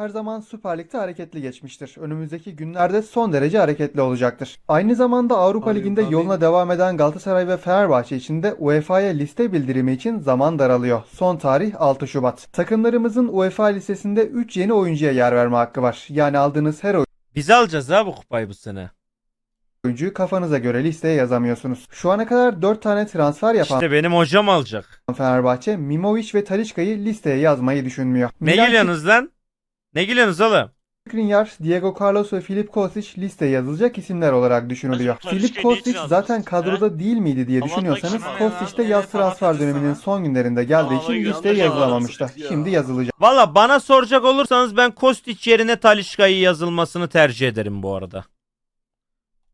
her zaman Süper Lig'de hareketli geçmiştir. Önümüzdeki günlerde son derece hareketli olacaktır. Aynı zamanda Avrupa Avrupa Ligi'nde Ligi. yoluna devam eden Galatasaray ve Fenerbahçe için de UEFA'ya liste bildirimi için zaman daralıyor. Son tarih 6 Şubat. Takımlarımızın UEFA listesinde 3 yeni oyuncuya yer verme hakkı var. Yani aldığınız her Biz alacağız ha bu kupayı bu sene. oyuncuyu kafanıza göre listeye yazamıyorsunuz. Şu ana kadar 4 tane transfer yapan İşte benim hocam alacak. Fenerbahçe, Mimovic ve Talisca'yı listeye yazmayı düşünmüyor. Ne Milan gülüyorsunuz lan? Ne gülüyorsunuz oğlum? Skriniar, Diego Carlos ve Filip Kostic listeye yazılacak isimler olarak düşünülüyor. Filip Talisca'yı Kostic zaten kadroda değil miydi diye düşünüyorsanız Talisca- Kostic de yaz evet, transfer döneminin sana. son günlerinde geldiği için listeye yazılamamıştı. ya. Şimdi yazılacak. Valla bana soracak olursanız ben Kostić yerine Talişka'yı yazılmasını tercih ederim bu arada.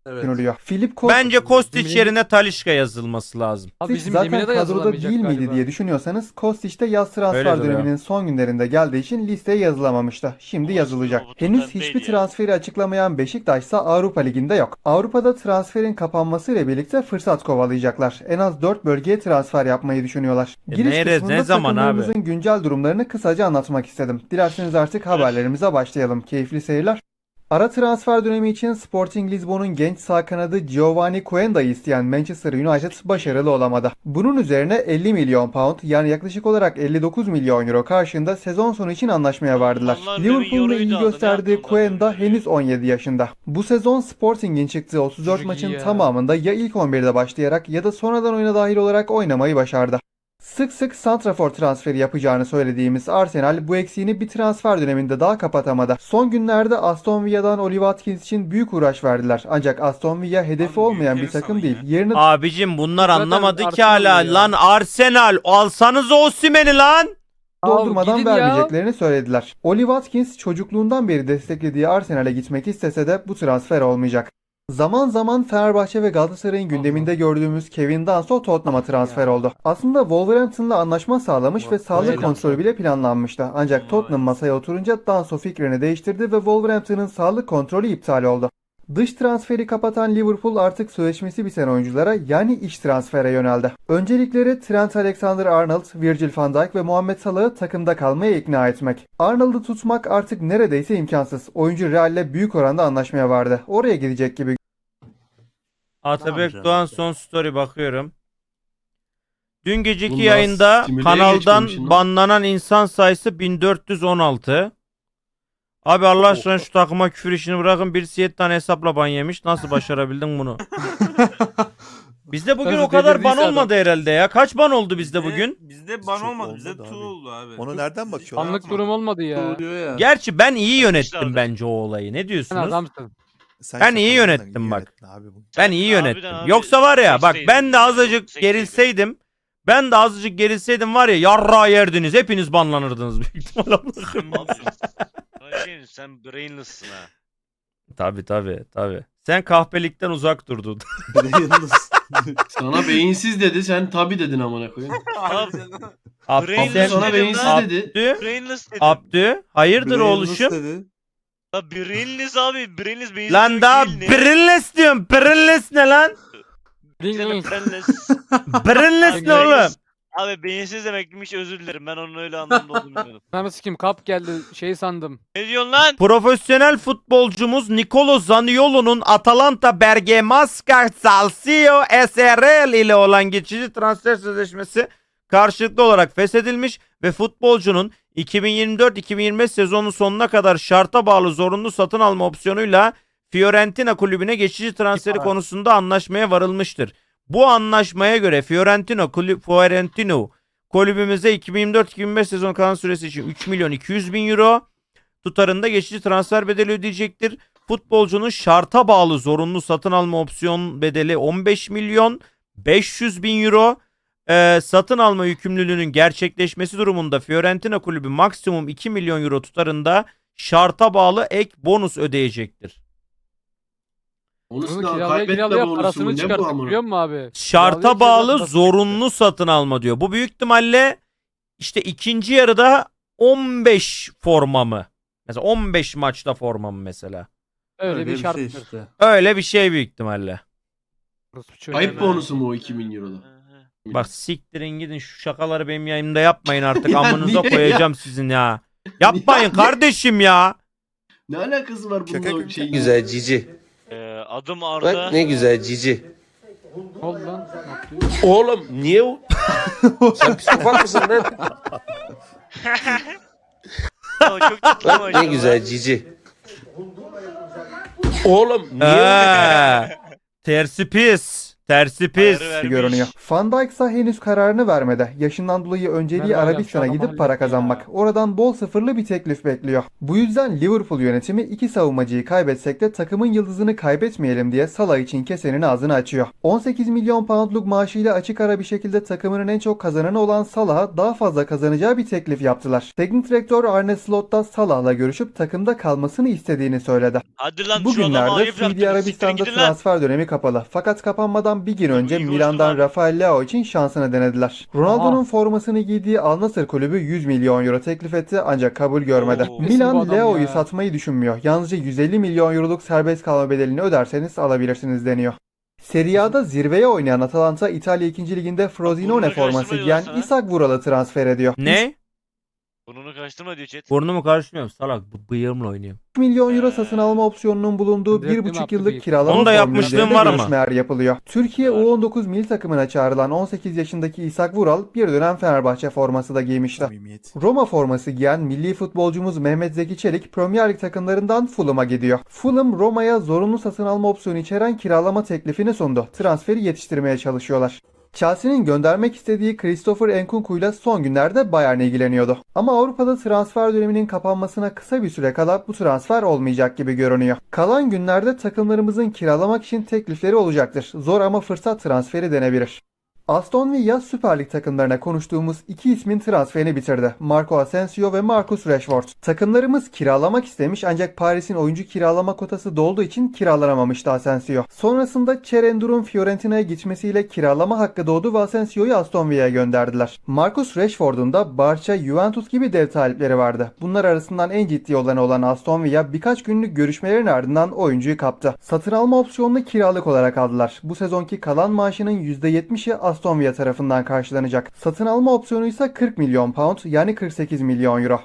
Evet. düşünülüyor. Filip Kostic Bence Kostić Bizim- yerine Talişka yazılması lazım. Abi bizim zaten Lemine de kadroda yazılamayacak değil miydi galiba. diye düşünüyorsanız Kostic de yaz transfer döneminin son günlerinde geldiği için listeye yazılamamıştı. Şimdi Ama yazılacak. bu Henüz hiçbir değil ya. transferi açıklamayan Beşiktaş ise Avrupa Ligi'nde yok. Avrupa'da transferin kapanmasıyla birlikte fırsat kovalayacaklar. En az 4 bölgeye transfer yapmayı düşünüyorlar. E Giriş nere- kısmında ne zaman abi? takımlarımızın güncel durumlarını kısaca anlatmak istedim. Dilerseniz artık haberlerimize başlayalım. Keyifli seyirler. Ara transfer dönemi için Sporting Lisbon'un genç sağ kanadı Giovanni Coenda'yı isteyen Manchester United başarılı olamadı. Bunun üzerine 50 milyon pound yani yaklaşık olarak 59 milyon euro karşında sezon sonu için anlaşmaya vardılar. Da ilgi gösterdiği Coenda henüz 17 yaşında. Bu sezon Sporting'in çıktığı 34 Çocuk maçın ya. tamamında ya ilk 11'de başlayarak ya da sonradan oyuna dahil olarak oynamayı başardı. Sık sık santrafor transferi yapacağını söylediğimiz Arsenal bu eksiğini bir transfer döneminde daha kapatamadı. Son günlerde Aston Villa'dan Oliver Watkins için büyük uğraş verdiler. Ancak Aston Villa hedefi olmayan bir takım değil. Yerini Abicim bunlar Zaten anlamadı ki Arsenal hala. ya. Lan Arsenal alsanız Osimhen'i lan. doldurmadan gidin ya. vermeyeceklerini söylediler. Oli Watkins çocukluğundan beri desteklediği Arsenal'e gitmek istese de bu transfer olmayacak. Zaman zaman Fenerbahçe ve Galatasaray'ın gündeminde gördüğümüz Kevin Danso Tottenham'a transfer oldu. Aslında Wolverhampton'la anlaşma sağlamış ve sağlık kontrolü bile planlanmıştı. Ancak Tottenham masaya oturunca Danso fikrini değiştirdi ve Wolverhampton'ın sağlık kontrolü iptal oldu. Dış transferi kapatan Liverpool artık sözleşmesi biten oyunculara yani iç transfere yöneldi. Öncelikleri Trent Alexander-Arnold, Virgil van Dijk ve Muhammed Salah'ı takımda kalmaya ikna etmek. Arnold'u tutmak artık neredeyse imkansız. Oyuncu Real'le büyük oranda anlaşmaya vardı. Oraya gidecek gibi Atabek Doğan son story bakıyorum. Dün geceki Bunlar yayında kanaldan banlanan insan sayısı 1416. Abi Allah aşkına şu takıma küfür işini bırakın. Birisi 7 tane hesapla ban yemiş. Nasıl başarabildin bunu? Bizde bugün Nasıl o kadar ban delirdiyse adam. olmadı herhalde ya. Kaç ban oldu bizde bugün? Bizde ban Çok olmadı. olmadı Bizde abi. tu oldu abi. Onu nereden bakıyorlar? Anlık durum olmadı ya. Ya. Gerçi ben iyi yönettim Yapmışlardı. bence o olayı. Ne Sen diyorsunuz? adamsın. Sen Ben iyi şakalarından yönettim iyi bak. yönettin Abi bu. Ben iyi Harbiden yönettim. abi, Yoksa var ya bak sekseydin. ben de azıcık Sekseydin. gerilseydim ben de azıcık gerilseydim var ya yarra yerdiniz. Hepiniz banlanırdınız büyük ihtimalle. Sen Ayşen, sen brainless'sın ha. tabi tabi tabi. Sen kahpelikten uzak durdun. Sana beyinsiz dedi sen tabi dedin amına koyayım. Abi, Abdü, Brainless sen, Sana dedim beyinsiz lan. dedi. Abdü, brainless dedim. Abdü, hayırdır oğluşum? Ya brainless abi. Brainless beyinsiz Lan daha brainless diyorum. Brainless ne lan? Brainless. Brainless ne oğlum? Abi beyinsiz demekmiş özür dilerim. Ben onun öyle anlamda olduğunu bilmiyordum. Ben kim kap geldi şey sandım. Ne diyorsun lan? Profesyonel futbolcumuz Nicolo Zaniolo'nun Atalanta Bergamasca Salsio SRL ile olan geçici transfer sözleşmesi karşılıklı olarak feshedilmiş ve futbolcunun 2024-2025 sezonu sonuna kadar şarta bağlı zorunlu satın alma opsiyonuyla Fiorentina kulübüne geçici transferi konusunda anlaşmaya varılmıştır. Bu anlaşmaya göre Fiorentina kulüp Fiorentino kulübümüze 2024-2025 sezon kalan süresi için 3 milyon 200 bin euro tutarında geçici transfer bedeli ödeyecektir. Futbolcunun şarta bağlı zorunlu satın alma opsiyon bedeli 15 milyon 500 bin euro. Ee, satın alma yükümlülüğünün gerçekleşmesi durumunda Fiorentina kulübü maksimum 2 milyon euro tutarında şarta bağlı ek bonus ödeyecektir. Onu Bunu sınav kiralaya kaybetme kiralaya bonusu parasını ne bu çıkarttık amına? biliyor musun abi? Şarta Kiralaya bağlı parasını zorunlu satın alma diyor. Bu büyük ihtimalle işte ikinci yarıda 15 forma mı? Mesela 15 maçta forma mı mesela? Öyle bir şart. işte. Öyle bir şey büyük ihtimalle. Ayıp bonusu mu o 2000 euroda? Bak siktirin gidin şu şakaları benim yayımda yapmayın artık Ya amınıza niye koyacağım sizin ya. Yapmayın kardeşim ya. Ne alakası var bununla şey? güzel cici. Ee, adım Arda. Bak ne güzel cici. Oğlum niye o? Sen psikopat mısın lan? Ama çok tatlı Bak maşallah. ne güzel cici. Oğlum niye o? Ee, tersi pis. Tersi pis. Ayarı vermiş. görünüyor. Van Dijk ise henüz kararını vermedi. Yaşından dolayı önceliği Ben de Arabistan'a şu gidip para hallettim kazanmak. ya. Oradan bol sıfırlı bir teklif bekliyor. Bu yüzden Liverpool yönetimi iki savunmacıyı kaybetsek de takımın yıldızını kaybetmeyelim diye Salah için kesenin ağzını açıyor. 18 milyon poundluk maaşıyla açık ara bir şekilde takımının en çok kazananı olan Salah'a daha fazla kazanacağı bir teklif yaptılar. Teknik direktör Arne Slot da Salah'la görüşüp takımda kalmasını istediğini söyledi. Hadi lan şu adama Bugünlerde ayıp Suudi yaptınız. Arabistan'da gidin lan. transfer dönemi kapalı. Fakat kapanmadan bir gün önce Milan'dan. Rafael Leao için şansını denediler. Ronaldo'nun formasını giydiği Al Nassr kulübü 100 milyon euro teklif etti ancak kabul görmedi. Oo. Milan ya. satmayı düşünmüyor. Yalnızca 150 milyon euroluk serbest kalma bedelini öderseniz alabilirsiniz deniyor. Serie A'da zirveye oynayan Atalanta İtalya 2. Liginde Frosinone forması giyen. Isak Vural'ı transfer ediyor. Ne? Karıştırma diyor chat. Burnumu karıştırmıyorum salak. Bu bıyığımla oynuyorum. 3 milyon euro satın alma opsiyonunun bulunduğu Direkt mi 1,5 yaptı yıllık bir- kiralama Onu da formülü yapmışlığım var ama. görüşmeler yapılıyor. Türkiye Var. U19 milli takımına çağrılan 18 yaşındaki İshak Vural bir dönem Fenerbahçe forması da giymişti. Roma forması giyen milli futbolcumuz Mehmet Zeki Çelik Premier Lig takımlarından Fulham'a gidiyor. Fulham Roma'ya zorunlu satın alma opsiyonu içeren kiralama teklifini sundu. Transferi yetiştirmeye çalışıyorlar. Chelsea'nin göndermek istediği Christopher Nkunku ile son günlerde Bayern ilgileniyordu. Ama Avrupa'da transfer döneminin kapanmasına kısa bir süre kala bu transfer olmayacak gibi görünüyor. Kalan günlerde takımlarımızın kiralamak için teklifleri olacaktır. Zor ama fırsat transferi denebilir. Aston Villa Süper Lig takımlarına konuştuğumuz iki ismin transferini bitirdi. Marco Asensio ve Marcus Rashford. Takımlarımız kiralamak istemiş ancak Paris'in oyuncu kiralama kotası dolduğu için kiralanamamıştı Asensio. Sonrasında Cherendur'un Fiorentina'ya gitmesiyle kiralama hakkı doğdu ve Asensio'yu Aston Villa'ya gönderdiler. Marcus Rashford'un da Barça, Juventus gibi dev talipleri vardı. Bunlar arasından en ciddi olanı olan Aston Villa birkaç günlük görüşmelerin ardından oyuncuyu kaptı. Satın alma opsiyonunu kiralık olarak aldılar. Bu sezonki kalan maaşının %70'i Aston Villa tarafından karşılanacak. Satın alma opsiyonu ise 40 milyon pound yani 48 milyon euro.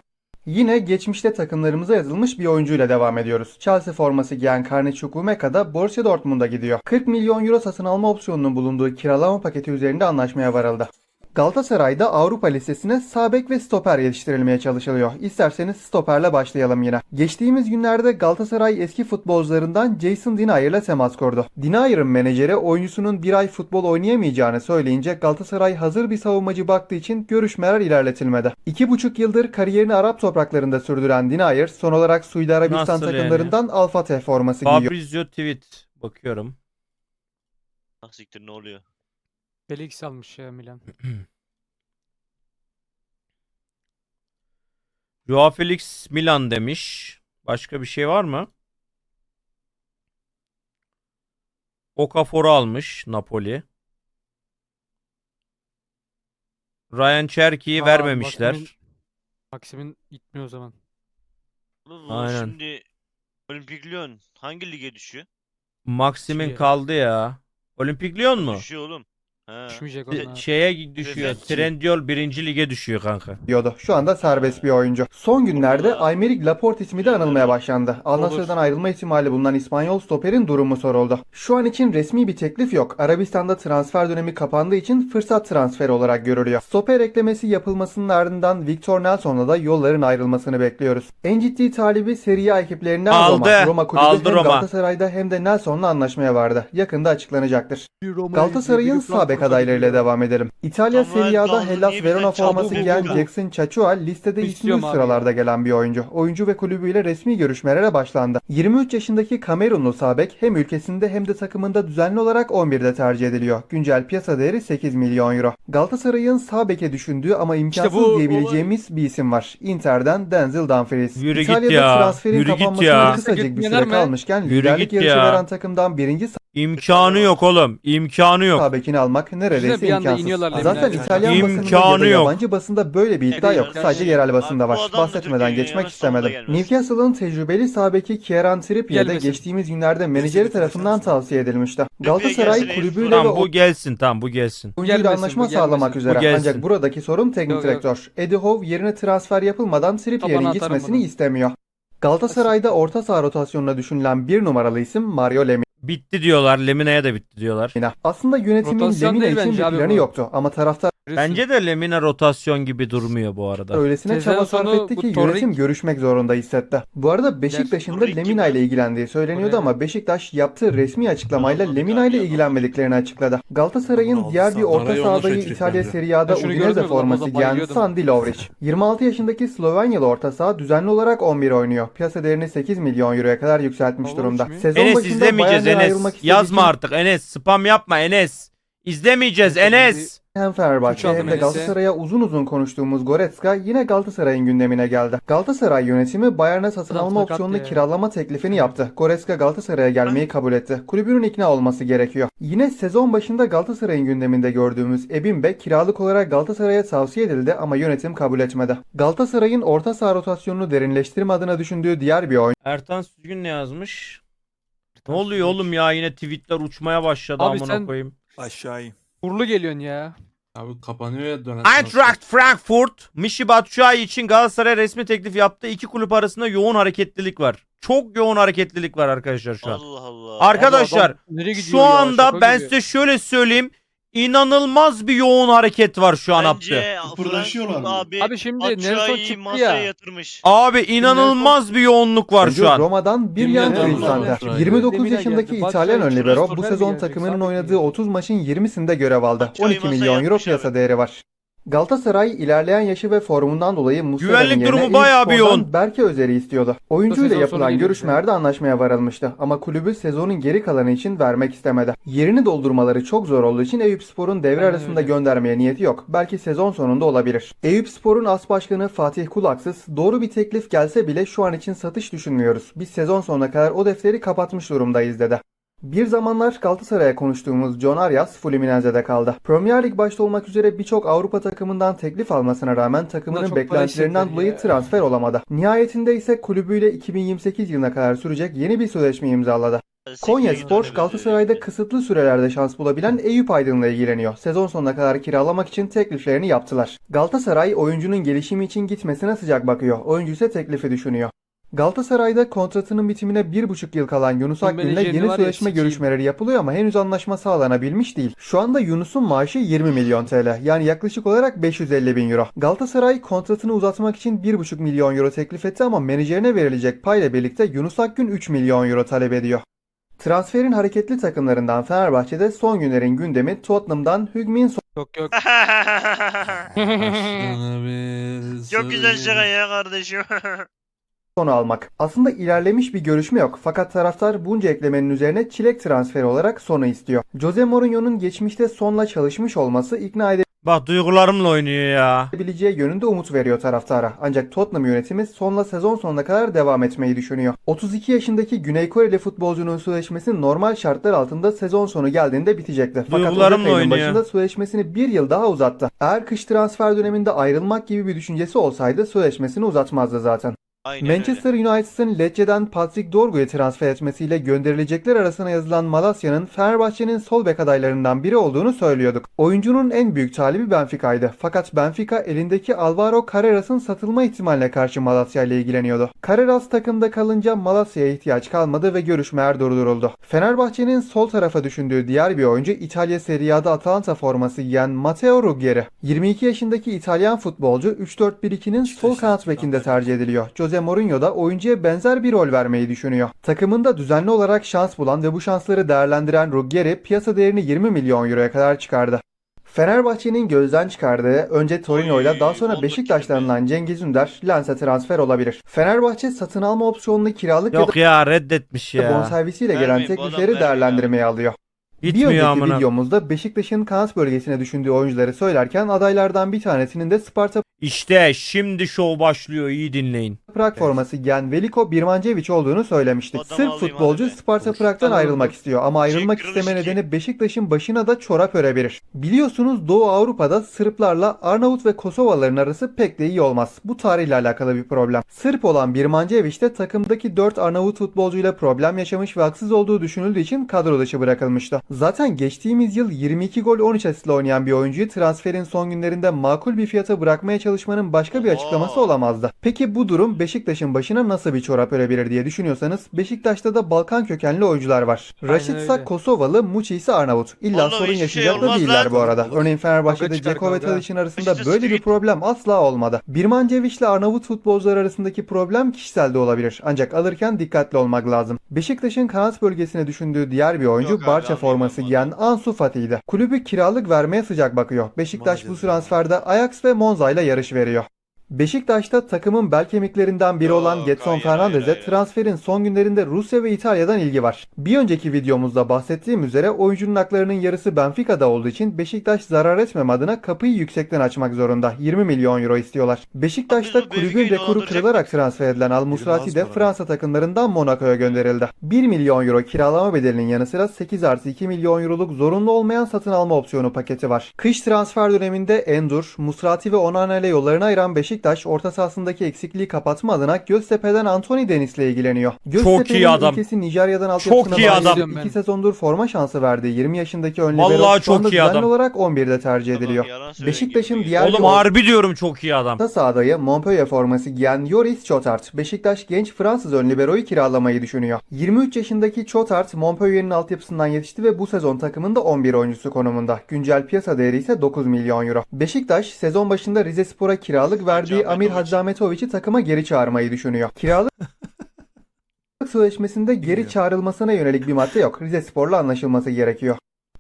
Yine geçmişte takımlarımıza yazılmış bir oyuncuyla devam ediyoruz. Chelsea forması giyen Karni Chukwuemeka da Borussia Dortmund'a gidiyor. 40 milyon euro satın alma opsiyonunun bulunduğu kiralama paketi üzerinde anlaşmaya varıldı. Galatasaray'da Avrupa listesine sağ bek ve stoper yetiştirilmeye çalışılıyor. İsterseniz stoperle başlayalım yine. Geçtiğimiz günlerde Galatasaray eski futbolcularından Jason Denier'le temas kurdu. Denier'ın menajeri oyuncusunun bir ay futbol oynayamayacağını söyleyince Galatasaray hazır bir savunmacı baktığı için görüşmeler ilerletilmedi. İki buçuk yıldır kariyerini Arap topraklarında sürdüren Denier son olarak Suudi Arabistan Nasıl yani? takımlarından Al Fateh forması giyiyor. Fabrizio tweet. Bakıyorum. Ah siktir ne oluyor? Felix almış ya Milan. Joao Felix Milan demiş. Başka bir şey var mı? Okafor'u almış Napoli. Ryan Cherki'yi Aa, vermemişler. Maxim'in- Maxim'in gitmiyor o zaman. Aynen. Şimdi Olimpik Lyon hangi lige düşüyor? Maxim'in Şey- kaldı ya. Olimpik Lyon mu? Düşüyor oğlum. He. Düşmeyecek ona. Şeye düşüyor. Trendyol birinci lige düşüyor kanka. diyordu. Şu anda serbest bir oyuncu. Son günlerde Aymeric Laporte ismi de anılmaya başlandı. Al Olur. Nassr'dan ayrılma ihtimali bulunan İspanyol stoperin durumu soruldu. Şu an için resmi bir teklif yok. Arabistan'da transfer dönemi kapandığı için fırsat transferi olarak görülüyor. Stoper eklemesi yapılmasının ardından Victor Nelson'la da yolların ayrılmasını bekliyoruz. En ciddi talibi Serie A ekiplerinden Aldı. Roma. Roma kulübü Aldı hem Roma. Galatasaray'da hem de Nelson'la anlaşmaya vardı. Yakında açıklanacaktır. Galatasaray'ın sağ bek adaylarıyla devam edelim. İtalya Serie A'da Hellas Verona forması giyen? Jackson Chachua listede abi sıralarda gelen bir oyuncu. Oyuncu ve kulübüyle resmi görüşmelere başlandı. 23 yaşındaki Kamerunlu sağ bek hem ülkesinde hem de takımında düzenli olarak 11'de tercih ediliyor. Güncel piyasa değeri 8 milyon euro. Galatasaray'ın sağ beke düşündüğü ama imkansız bu diyebileceğimiz bir isim var. Inter'den Denzel Dumfries. Yürü git İtalya'da ya. transferin Yürü kapanmasına kısacık bir süre kalmışken liderlik yarışı ya. veren takımdan birinci İmkanı yok oğlum. İmkanı yok. sağ bekini almak neredeyse bir anda imkansız. iniyorlar Zaten Lemina'ya. İtalyan basınında İmkanı ya da yok. yabancı basında böyle bir iddia Evet, yok. Sadece yerel basında var. bu adam da Bahsetmeden Türkiye'ye geçmek sonunda istemedim. gelmez. Newcastle'ın tecrübeli sağ beki Kieran Trippier de Gelmesin. geçtiğimiz günlerde menajeri tarafından tavsiye edilmişti. Galatasaray gelsin, kulübüyle ve Tamam bu gelsin tamam bu gelsin. oyuncuyla gelmesin, anlaşma bu gelmesin. sağlamak Bu üzere. gelsin. Ancak buradaki sorun teknik Yok, yok. direktör. Eddie Howe yerine transfer yapılmadan Trippier'in Tabana atarım gitmesini bunu. istemiyor. Galatasaray'da orta saha rotasyonuna düşünülen bir numaralı isim Mario Lemina. Bitti diyorlar. Lemina'ya da bitti diyorlar. Aslında yönetimin Rotasyon Lemina değil için bence bir abi planı bu. yoktu ama taraftar Bence de Lemina rotasyon gibi durmuyor bu arada. öylesine Sezon çaba sarf sonu etti bu ki Torrik- yönetim görüşmek zorunda hissetti. Bu arada Beşiktaş'ın da Torrik Lemina ile ilgilendiği söyleniyordu ama Beşiktaş yaptığı resmi açıklamayla Anladım, Lemina ile anladım. ilgilenmediklerini açıkladı. Galatasaray'ın diğer bir orta yolla sahadayı İtalya. Serie A'da Ben şunu Udinese görmüyordum, forması giyen bayılıyordum. Sandi Lovric. 26 yaşındaki Slovenyalı orta saha düzenli olarak 11 oynuyor. Piyasa değerini 8 milyon euroya kadar yükseltmiş Lovric durumda. mi? Sezon Enes başında izlemeyeceğiz Bayern'den Enes. ayrılmak istediği Yazma için artık Enes. Spam yapma Enes. İzlemeyeceğiz Enes. Hem Fenerbahçe hem de. Galatasaray'a uzun uzun konuştuğumuz Goretzka yine Galatasaray'ın gündemine geldi. Galatasaray yönetimi Bayern'e satın alma opsiyonlu ya. kiralama teklifini yaptı. Goretzka Galatasaray'a gelmeyi kabul etti. Kulübünün ikna olması gerekiyor. Yine sezon başında Galatasaray'ın gündeminde gördüğümüz Ebimbe kiralık olarak Galatasaray'a tavsiye edildi ama yönetim kabul etmedi. Galatasaray'ın orta saha rotasyonunu derinleştirme adına düşündüğü diğer bir oyuncu Ertan Süzgün ne yazmış? Ne oluyor oğlum ya yine tweetler uçmaya başladı Abi amına sen- koyayım. Aşağı in. Uğurlu geliyorsun ya. Abi kapanıyor ya dönem. Eintracht Frankfurt, Michy Batshuayi için Galatasaray resmi teklif yaptı. İki kulüp arasında yoğun hareketlilik var. Çok yoğun hareketlilik var arkadaşlar şu an. Allah Allah. Arkadaşlar Abi adam nereye gidiyor şu ya? anda Şaka ben gibi. size şöyle söyleyeyim. İnanılmaz bir yoğun hareket var şu an Bence Abdü. Kıpırdaşıyorlar Frankfurt mı? abi, Abi şimdi Nelson Batshuayi'yi çıktı masaya ya. yatırmış. Abi inanılmaz bir yoğunluk var şu an. Roma'dan bir yan. Batshuayi'yi? 29 Lemina yaşındaki. İtalyan ön libero bu sezon takımının oynadığı gelecek. 30 maçın 20'sinde görev aldı. Batshuayi 12 masaya milyon euro yatmış piyasa değeri var. Galatasaray ilerleyen yaşı ve formundan dolayı Muslera'nın Güvenlik yerine durumu bayağı bir Spor'dan yoğun. Berke Özer'i istiyordu. Oyuncuyla sezon sonu yapılan geliyor görüşmelerde anlaşmaya varılmıştı ama kulübü sezonun geri kalanı için vermek istemedi. Yerini doldurmaları çok zor olduğu için Eyüp Spor'un devre Aynen arasında öyle. göndermeye niyeti yok. Belki sezon sonunda olabilir. Eyüp Spor'un as başkanı Fatih Kulaksız doğru bir teklif gelse bile şu an için satış düşünmüyoruz. Biz sezon sonuna kadar o defteri kapatmış durumdayız dedi. Bir zamanlar Galatasaray'a konuştuğumuz John Arias Fluminense'de kaldı. Premier Lig başta olmak üzere birçok Avrupa takımından teklif almasına rağmen takımının beklentilerinden dolayı ya. transfer olamadı. Nihayetinde ise kulübüyle 2028 yılına kadar sürecek yeni bir sözleşme imzaladı. Konya Spor Galatasaray'da kısıtlı sürelerde şans bulabilen Eyüp Aydın'la ilgileniyor. Sezon sonuna kadar kiralamak için tekliflerini yaptılar. Galatasaray oyuncunun gelişimi için gitmesine sıcak bakıyor. Oyuncu ise teklifi düşünüyor. Galatasaray'da kontratının bitimine bir buçuk yıl kalan Yunus Akgün'le yeni ya, sözleşme sikeyim. görüşmeleri yapılıyor ama henüz anlaşma sağlanabilmiş değil. Şu anda Yunus'un maaşı 20 milyon TL yani yaklaşık olarak 550 bin euro. Galatasaray kontratını uzatmak için 1,5 milyon euro teklif etti ama menajerine verilecek payla birlikte Yunus Akgün 3 milyon euro talep ediyor. Transferin hareketli takımlarından Fenerbahçe'de son günlerin gündemi Tottenham'dan Hugmin Yok yok. Çok güzel şaka ya kardeşim. sonu almak. Aslında ilerlemiş bir görüşme yok fakat taraftar bunca eklemenin üzerine çilek transferi olarak sonu istiyor. Jose Mourinho'nun geçmişte sonla çalışmış olması ikna Bak duygularımla oynuyor ya. edebileceği yönünde umut veriyor taraftara. Ancak Tottenham yönetimi sonla sezon sonuna kadar devam etmeyi düşünüyor. 32 yaşındaki Güney Koreli futbolcunun sözleşmesi normal şartlar altında sezon sonu geldiğinde bitecekti. Fakat Duygularımla Ocak ayının başında sözleşmesini bir yıl daha uzattı. Eğer kış transfer döneminde ayrılmak gibi bir düşüncesi olsaydı sözleşmesini uzatmazdı zaten. Aynen öyle. Manchester United'ın Lecce'den Patrick Dorgu'yu transfer etmesiyle gönderilecekler arasına yazılan Malasya'nın Fenerbahçe'nin sol bek adaylarından biri olduğunu söylüyorduk. Oyuncunun en büyük talibi Benfica'ydı. Fakat Benfica elindeki Alvaro Carreras'ın satılma ihtimaline karşı Malasya ile ilgileniyordu. Carreras takımda kalınca Malasya'ya ihtiyaç kalmadı ve görüşmeler durduruldu. Fenerbahçe'nin sol tarafa düşündüğü diğer bir oyuncu İtalya Serie A'da Atalanta forması giyen Matteo Ruggieri. 22 yaşındaki İtalyan futbolcu 3-4-1-2'nin sol kanat bekinde tercih ediliyor. Jose Mourinho da oyuncuya benzer bir rol vermeyi düşünüyor. Takımında düzenli olarak şans bulan ve bu şansları değerlendiren Ruggieri piyasa değerini 20 milyon euroya kadar çıkardı. Fenerbahçe'nin gözden çıkardığı önce Torino ile daha sonra Beşiktaş'tan Cengiz Ünder Lens'e transfer olabilir. Fenerbahçe satın alma opsiyonlu kiralık ya da Yok ya reddetmiş ya. bonservisiyle gelen teklifleri değerlendirmeye alıyor. Bir Bitmiyor önceki amına. videomuzda Beşiktaş'ın kanat bölgesine düşündüğü oyuncuları söylerken adaylardan bir tanesinin de Sparta İşte şimdi şov başlıyor iyi dinleyin. Prag forması giyen Veliko Birmancevic olduğunu söylemiştik. Adamı Sırp alayım futbolcu be. Sparta Prag'dan ayrılmak istiyor ama ayrılmak Şey, isteme kırılış nedeni Beşiktaş'ın başına da çorap örebilir. Biliyorsunuz Doğu Avrupa'da Sırplarla Arnavut ve Kosovalıların arası pek de iyi olmaz. Bu tarihle alakalı bir problem. Sırp olan Birmancevic de takımdaki 4 Arnavut futbolcuyla problem yaşamış ve haksız olduğu düşünüldüğü için kadro dışı bırakılmıştı. Zaten geçtiğimiz yıl 22 gol 13 asistle oynayan bir oyuncuyu transferin son günlerinde makul bir fiyata bırakmaya çalışmanın başka bir açıklaması olamazdı. Peki bu durum Beşiktaş'ın başına nasıl bir çorap örebilir diye düşünüyorsanız Beşiktaş'ta da Balkan kökenli oyuncular var. Raşitsa öyle. Kosovalı, Muçi ise Arnavut. İlla Vallahi sorun hiçbir şey yaşayacak da olmaz değiller lan. bu arada. Örneğin Fenerbahçe'de Kavga çıkar, Ceko ve kavga. Tadic'in arasında Beşiktaş böyle bir street. problem asla olmadı. Birmancevic ile Arnavut futbolcular arasındaki problem kişisel de olabilir. Ancak alırken dikkatli olmak lazım. Beşiktaş'ın kanat bölgesine düşündüğü diğer bir oyuncu Yok abi, Barça almayayım forması ben giyen Ansu Fati'ydi. Kulübü kiralık vermeye sıcak bakıyor. Beşiktaş bu transferde Ajax ve Monza ile yarış veriyor. Beşiktaş'ta takımın bel kemiklerinden biri olan Yok, Getson Fernandez'e transferin son günlerinde Rusya ve İtalya'dan ilgi var. Bir önceki videomuzda bahsettiğim üzere oyuncunun haklarının yarısı Benfica'da olduğu için Beşiktaş zarar etmeme adına kapıyı yüksekten açmak zorunda. 20 milyon euro istiyorlar. Beşiktaş'ta kulübün rekoru kırılarak transfer edilen Al Musrati de. Fransa takımlarından Monaco'ya gönderildi. 1 milyon euro kiralama bedelinin yanı sıra 8 artı 2 milyon euroluk zorunlu olmayan satın alma opsiyonu paketi var. Kış transfer döneminde Endur, Musrati ve Onana ile yollarını ayıran Beşiktaş orta sahasındaki eksikliği kapatma adına Göztepe'den Anthony Deniz'le ilgileniyor. Göztepe'nin iyi adam. ülkesi Nijerya'dan altyapısına iyi bağlı adam. 2 sezondur forma şansı verdiği 20 yaşındaki ön Vallahi libero şu çok anda iyi düzenli adam. olarak 11'de tercih Tamam, ediliyor. söylüyor Beşiktaş'ın diğer Oğlum harbi diyorum çok iyi adam. Orta sahadayı Montpellier forması giyen Yoris Chotard, Beşiktaş genç Fransız ön liberoyu kiralamayı düşünüyor. 23 yaşındaki Chotard, Montpellier'in altyapısından yetişti ve bu sezon takımında 11 oyuncusu konumunda. Güncel piyasa değeri ise 9 milyon euro. Beşiktaş, sezon başında Rizespor'a kiralık verdiği Amir Hacı Hacametoviç'i takıma geri çağırmayı düşünüyor. Kiralık sözleşmesinde geri çağrılmasına yönelik bir madde yok. Rizespor'la anlaşılması gerekiyor.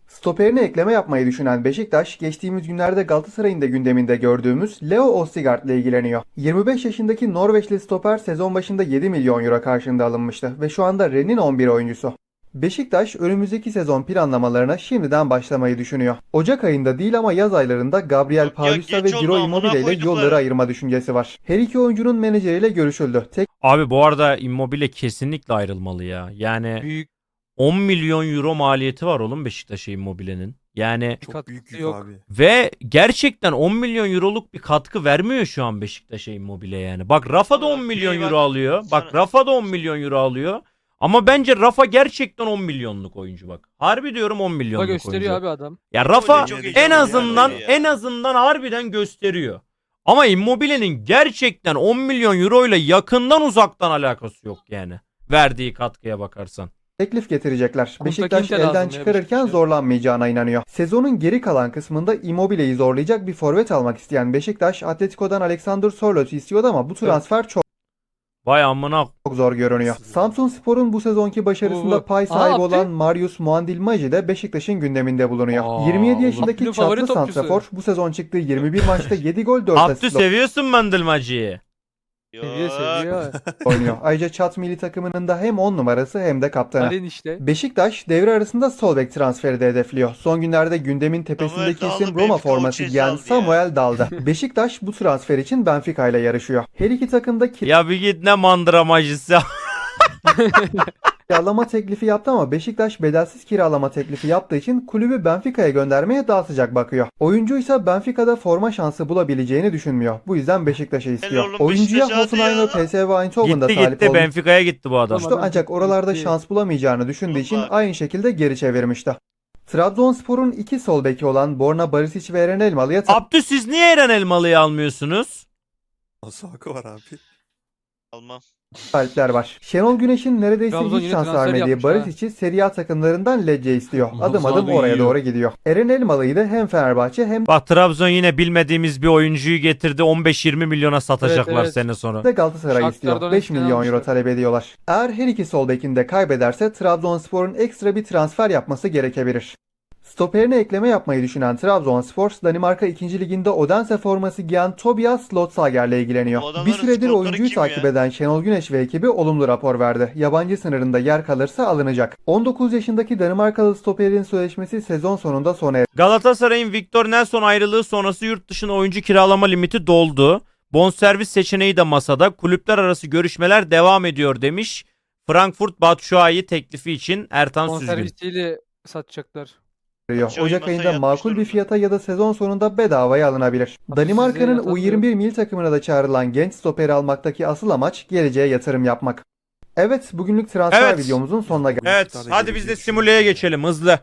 Stoperine ekleme yapmayı düşünen Beşiktaş, geçtiğimiz günlerde Galatasaray'ın da gündeminde gördüğümüz Leo Ostigard ile ilgileniyor. 25 yaşındaki Norveçli stoper sezon başında 7 milyon euro karşılığında alınmıştı ve şu anda Rennes'in 11 oyuncusu. Beşiktaş önümüzdeki sezon planlamalarına şimdiden başlamayı düşünüyor. Ocak ayında değil ama yaz aylarında Gabriel Paulista ve amına Immobile ile yolları ayırma düşüncesi var. Her iki oyuncunun menajeriyle görüşüldü. Tek Abi bu arada Immobile kesinlikle ayrılmalı ya. Yani Büyük 10 milyon euro maliyeti var oğlum Beşiktaş'a Immobile'nin. Yani Çok büyük yok. abi. ve gerçekten 10 milyon euroluk bir katkı vermiyor şu an Beşiktaş'a Immobile yani. Bak Rafa da 10 Sana milyon euro alıyor. Bak Rafa da 10 milyon euro alıyor. Ama bence Rafa gerçekten 10 milyonluk oyuncu bak. Harbi diyorum 10 Bak milyonluk gösteriyor oyuncu. abi adam. Ya Rafa çok en ya, azından öyle ya. en azından harbiden gösteriyor. Ama Immobile'nin gerçekten 10 milyon euro ile yakından uzaktan alakası yok yani. Verdiği katkıya bakarsan. teklif getirecekler. Beşiktaş lazım elden ya çıkarırken Beşiktaş'a. zorlanmayacağına inanıyor. Sezonun geri kalan kısmında Immobile'yi zorlayacak bir forvet almak isteyen Beşiktaş, Atletico'dan Alexander Sorloth'u istiyordu ama bu transfer çok Vay amına çok zor görünüyor. Samsun Spor'un bu sezonki başarısında Bu- bu. pay Aa, sahibi Abdü. olan Marius Muandilmaji de Beşiktaş'ın gündeminde bulunuyor. Aa, 27 yaşındaki Abdü'nün favori çatlı topçusu. santrafor bu sezon çıktığı 21 maçta 7 gol 4 Abdü asist seviyorsun Mandılmacı'yı. Seviyor Yok. seviyor. oynuyor. Ayrıca Çat milli takımının da hem 10 numarası hem de kaptanı. Alen işte. Beşiktaş devre arasında sol bek transferi de hedefliyor. Son günlerde gündemin tepesindeki Samuel isim Roma Benfica forması giyen aldı ya. Samuel Dal'da. Beşiktaş bu transfer için Benfica ile yarışıyor. Her iki takım da Ya bir git ne mandramacısı. kiralama teklifi yaptı ama Beşiktaş bedelsiz kiralama teklifi yaptığı için kulübü Benfica'ya göndermeye daha sıcak bakıyor. Oyuncu ise Benfica'da forma şansı bulabileceğini düşünmüyor. Bu yüzden Beşiktaş'ı istiyor. oğlum, Oyuncuya Beşiktaş Hoffenheim ve. PSV Eindhoven'da gitti talip gitti olmuş. Benfica'ya gitti bu adam. Koştu ancak oralarda Gitti. şans bulamayacağını düşündüğü için aynı şekilde geri çevirmişti. Trabzonspor'un iki sol beki olan Borna Barisic ve Eren Elmalı'ya Abdü siz niye Eren Elmalı'yı almıyorsunuz? Nasıl hakkı var abi? Almam. Talipler var. Şenol Güneş'in neredeyse Trabzon hiç şans vermediği ha. Barisic'i Serie A takımlarından Lecce istiyor. Adım adım oraya yiyor. doğru gidiyor. Eren Elmalı'yı da hem Fenerbahçe hem Bak Trabzon yine bilmediğimiz bir oyuncuyu getirdi 15-20 milyona satacaklar Evet, evet. sene sonra. de Galatasaray Shakhtar istiyor. 5 Donetsk'ten milyon euro almışlar. talep ediyorlar. Eğer her iki sol bekini de kaybederse Trabzonspor'un ekstra bir transfer yapması gerekebilir. Stoperine ekleme yapmayı düşünen Trabzonspor, Danimarka 2. Liginde Odense forması giyen Tobias Lotsager'le ilgileniyor. Bir süredir oyuncuyu takip ya? eden Şenol Güneş ve ekibi olumlu rapor verdi. Yabancı sınırında yer kalırsa alınacak. 19 yaşındaki Danimarkalı stoperin sözleşmesi sezon sonunda sona Galatasaray'ın Victor Nelson ayrılığı sonrası yurt dışına oyuncu kiralama limiti doldu. Bonservis seçeneği de masada. Kulüpler arası görüşmeler devam ediyor demiş. Frankfurt Batshuayi teklifi için Ertan Süzgün. Bonservisiyle satacaklar. Eriyor. Şöyle Ocak ayında makul bir fiyata ya da sezon sonunda bedavaya alınabilir. Danimarka'nın yatamıyor. U21 milli takımına da çağrılan genç stoperi almaktaki asıl amaç geleceğe yatırım yapmak. Evet, bugünlük transfer Evet. videomuzun sonuna geldik. Evet hadi biz de simuleye geçelim hızlı.